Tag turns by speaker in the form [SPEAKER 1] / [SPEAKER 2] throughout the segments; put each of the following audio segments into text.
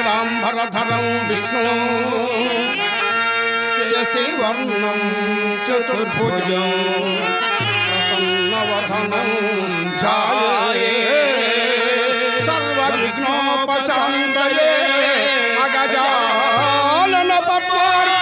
[SPEAKER 1] శుక్లాంబరధరం విష్ణు. శివర్ణం చతుర్భుజం ప్రసన్నవధనం ధ్యాయే. సర్వవిఘ్నోపశాంతయే. అగజానన పద్మార్కం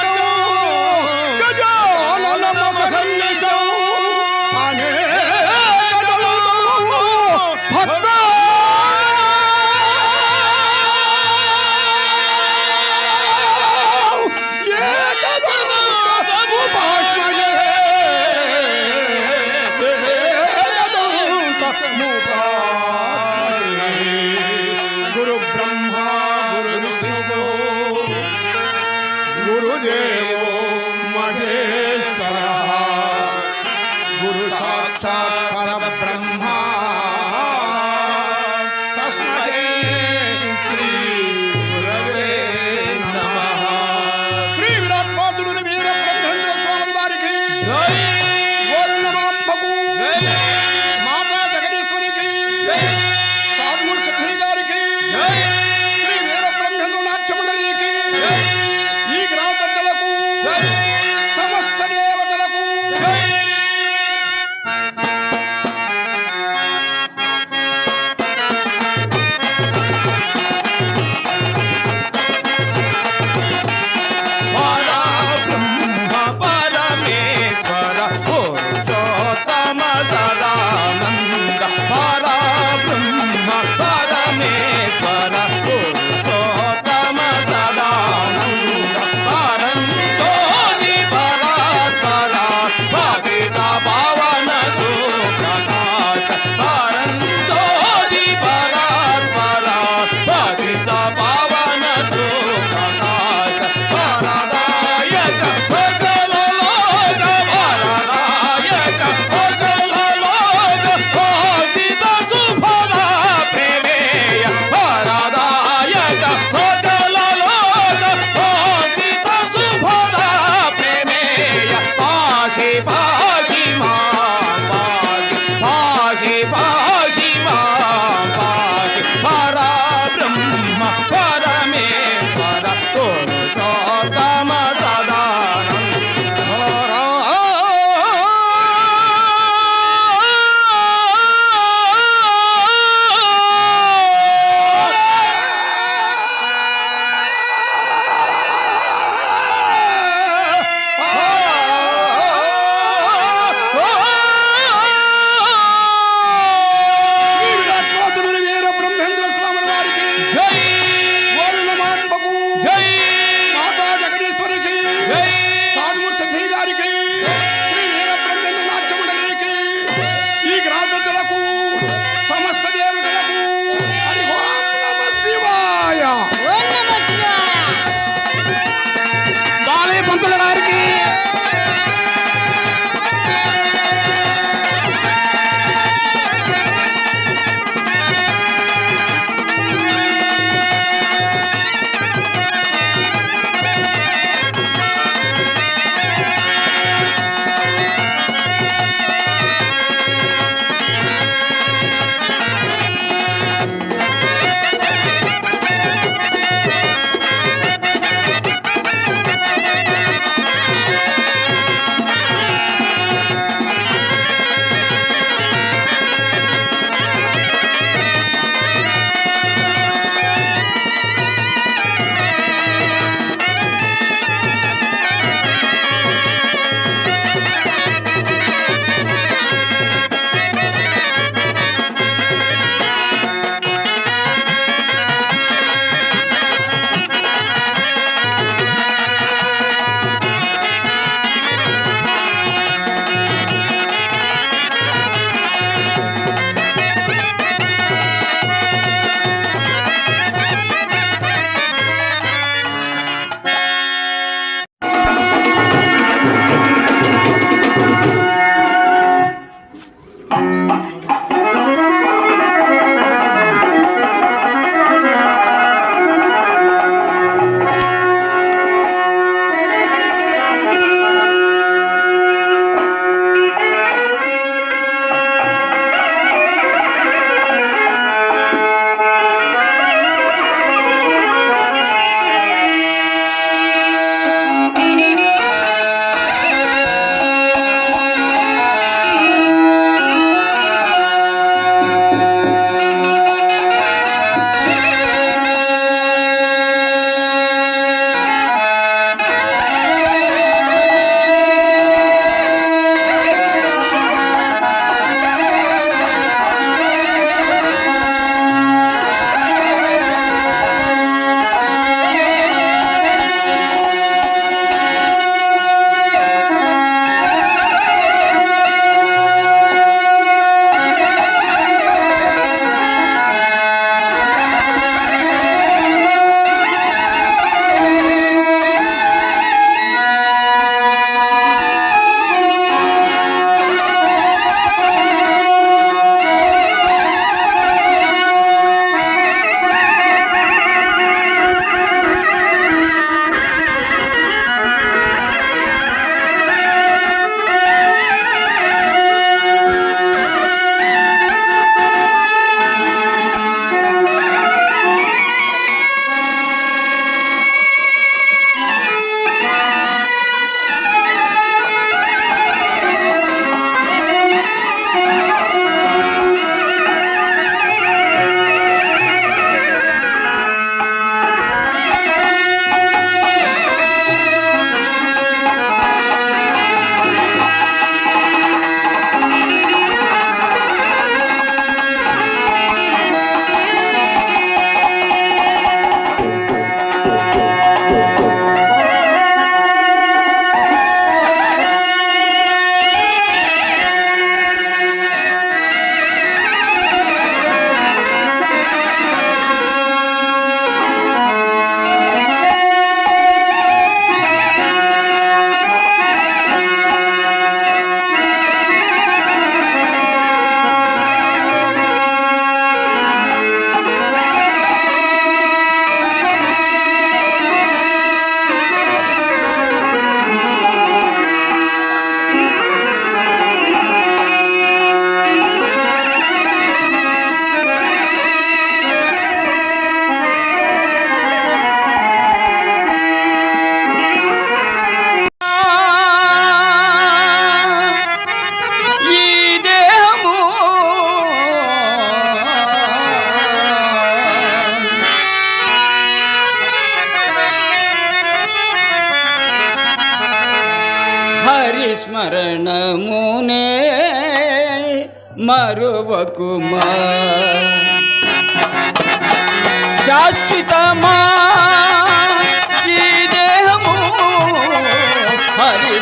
[SPEAKER 1] Gloria. స్మరణమునే
[SPEAKER 2] మరువకుమా. శాశ్వతమా ఈ దేహము హరి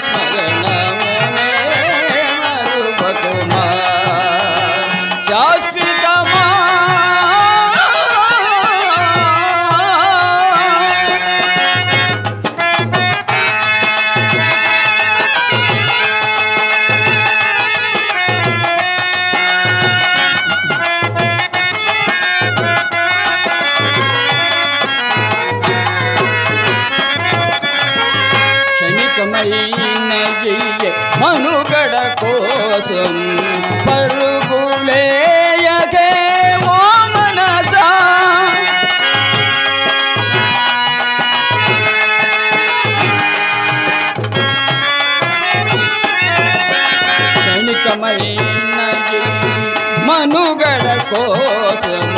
[SPEAKER 2] கோசம்.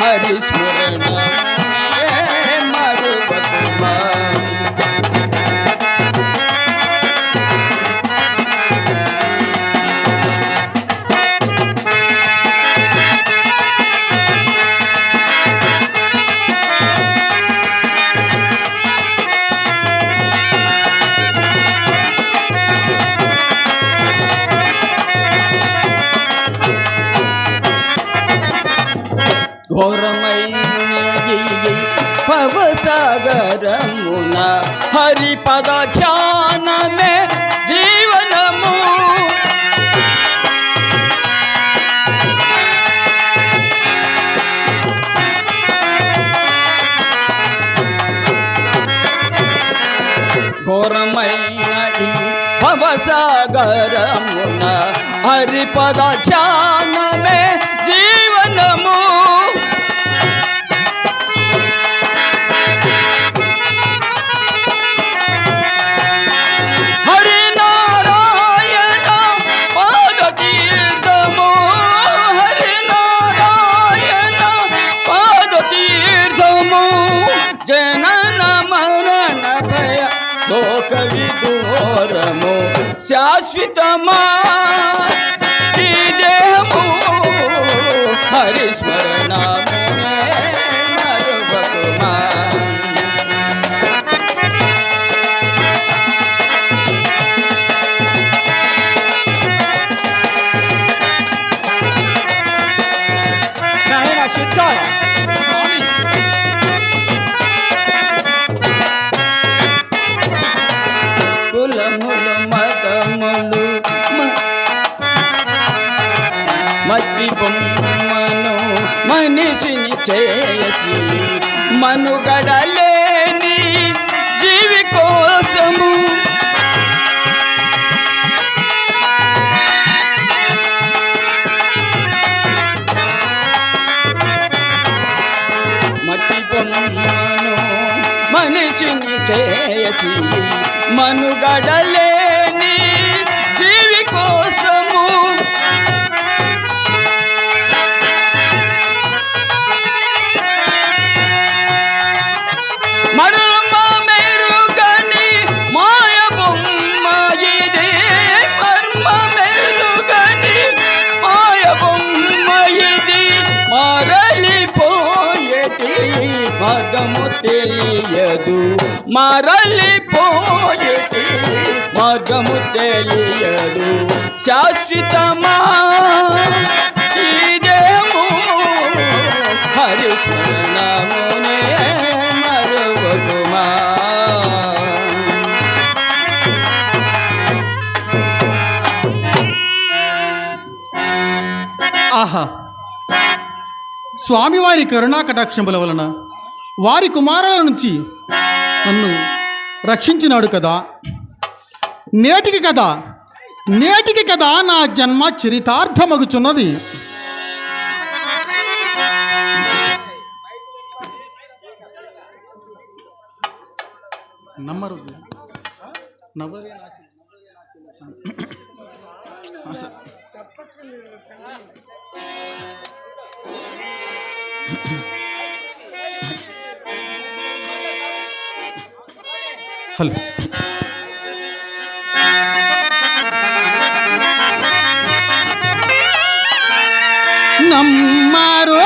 [SPEAKER 2] హరిస్మరణ మరువకుమా భవసాగరమున హరిపద ధ్యానమే జీవనము. ఘోరమైన భవసాగరమున హరిపద ధ్యాన శాశ్వతమా చేసి మనుగడలేని జీవి కోసము. మట్టి బొమ్మను మనిషిని చేసి మనుగడలే తెలియదు. మరలిపోయేటి మార్గము తెలియదు. శాశ్వతమా? ఈ దేహము హరిస్మరణమునే మరువకుమా
[SPEAKER 3] ఆహా. స్వామివారి కరుణా కటాక్షముల వలన వారి కుమారుల నుంచి నన్ను రక్షించినాడు కదా. నేటికి కదా నేటికి కదా నా జన్మ చరితార్థమగుచున్నది. నమ్మరు. నవ్వరే నా చెల్లి, నవ్వరే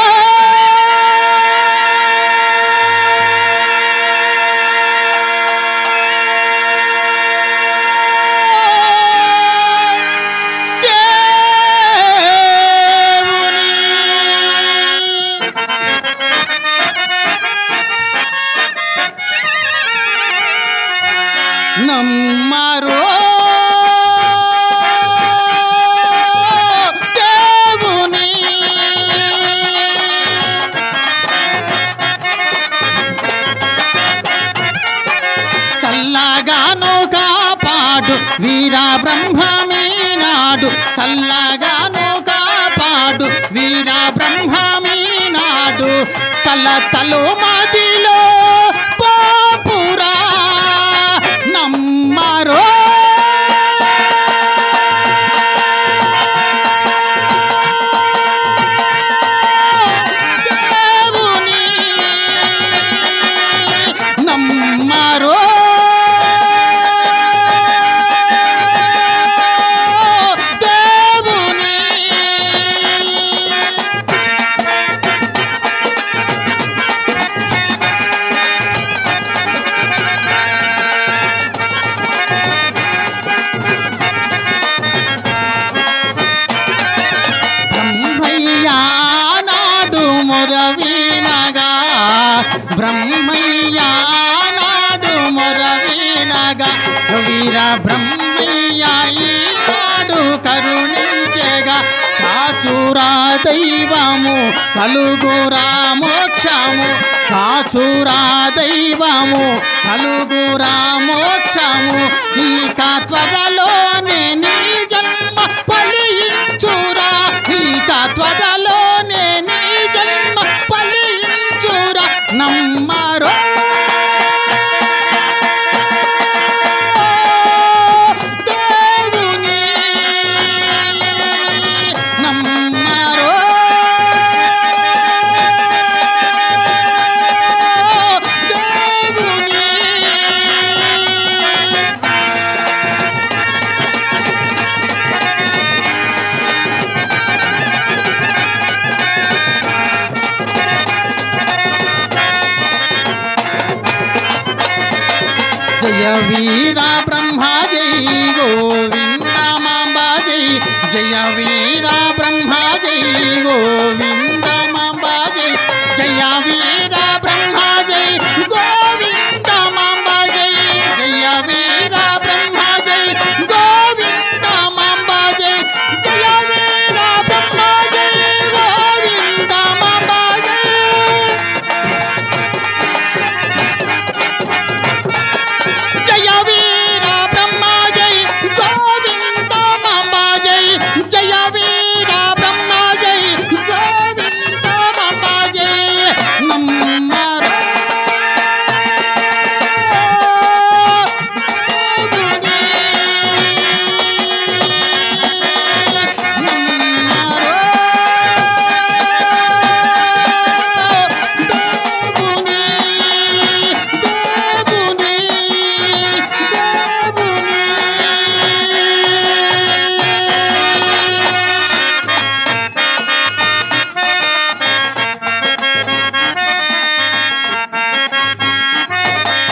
[SPEAKER 3] కాపాడు వీర బ్రహ్మమీనాడు చల్లగాను కాపాడు వీర బ్రహ్మమీనాడు కలతలు మదిలో వీర బ్రహ్మయ్యాడు ఈనాడు కరుణించేగా. కాచురా దైవము కలుగురా మోక్షము కాచురా దైవము కలుగురా మోక్షము ఇక త్వరలోనే నేను